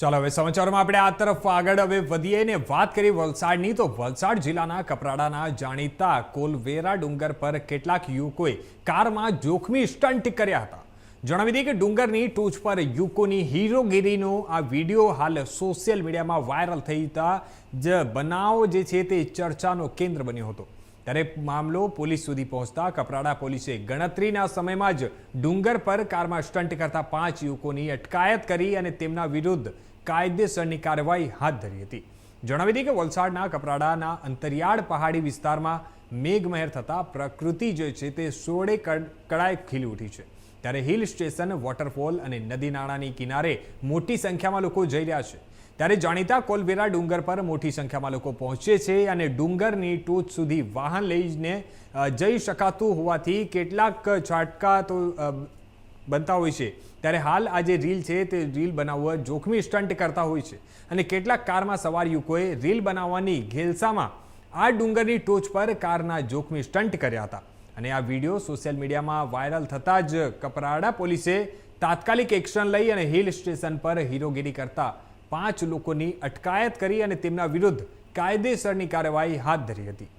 ચાલો હવે સમાચારમાં આપણે આ તરફ આગળ હવે વધીએ ને વાત કરીએ વલસાડની. તો વલસાડ જિલ્લાના કપરાડાના જાણીતા કોલવેરા ડુંગર પર કેટલાક યુવકોએ કારમાં જોખમી સ્ટન્ટ કર્યા હતા. જણાવી દઈએ કે ડુંગરની ટોચ પર યુવકોની હીરોગીરીનો આ વીડિયો હાલ સોશિયલ મીડિયામાં વાયરલ થઈ જતા જ બનાવ જે છે તે ચર્ચાનો કેન્દ્ર બન્યો હતો. ત્યારે મામલો પોલીસ સુધી પહોંચતા કપરાડા પોલીસે ગણતરીના સમયમાં જ ડુંગર પર કારમાં સ્ટન્ટ કરતા પાંચ યુવકોની અટકાયત કરી અને તેમના વિરુદ્ધ કાયદેસરની કાર્યવાહી હાથ ધરી હતી. જણાવી દઈએ કે વલસાડના કપરાડાના અંતરિયાળ પહાડી વિસ્તારમાં મેઘમહેર થતાં પ્રકૃતિ જે છે તે સોળે કડ- કળાએ ખીલી ઉઠી છે. ત્યારે હિલ સ્ટેશન, વોટરફોલ અને નદી નાળાની કિનારે મોટી સંખ્યામાં લોકો જઈ રહ્યા છે. ત્યારે જાણીતા કોલવેરા ડુંગર પર મોટી સંખ્યામાં લોકો પહોંચે છે અને ડુંગરની ટોચ સુધી વાહન લઈને જઈ શકાતું હોવાથી કેટલાક છાટકા તો બનતા હોય છે. ત્યારે હાલ આ જે રીલ છે તે રીલ બનાવવા જોખમી સ્ટન્ટ કરતા હોય છે. અને કેટલાક કારમાં સવાર યુવકોએ રીલ બનાવવાની ઘેલસામાં આ ડુંગરની ટોચ પર કારના જોખમી સ્ટન્ટ કર્યા હતા. અને આ વીડિયો સોશિયલ મીડિયામાં વાયરલ થતાં જ કપરાડા પોલીસે તાત્કાલિક એક્શન લઈ અને હિલ સ્ટેશન પર હીરોગીરી કરતા પાંચ લોકોની અટકાયત કરી અને તેમના વિરુદ્ધ કાયદેસરની કાર્યવાહી હાથ ધરી હતી.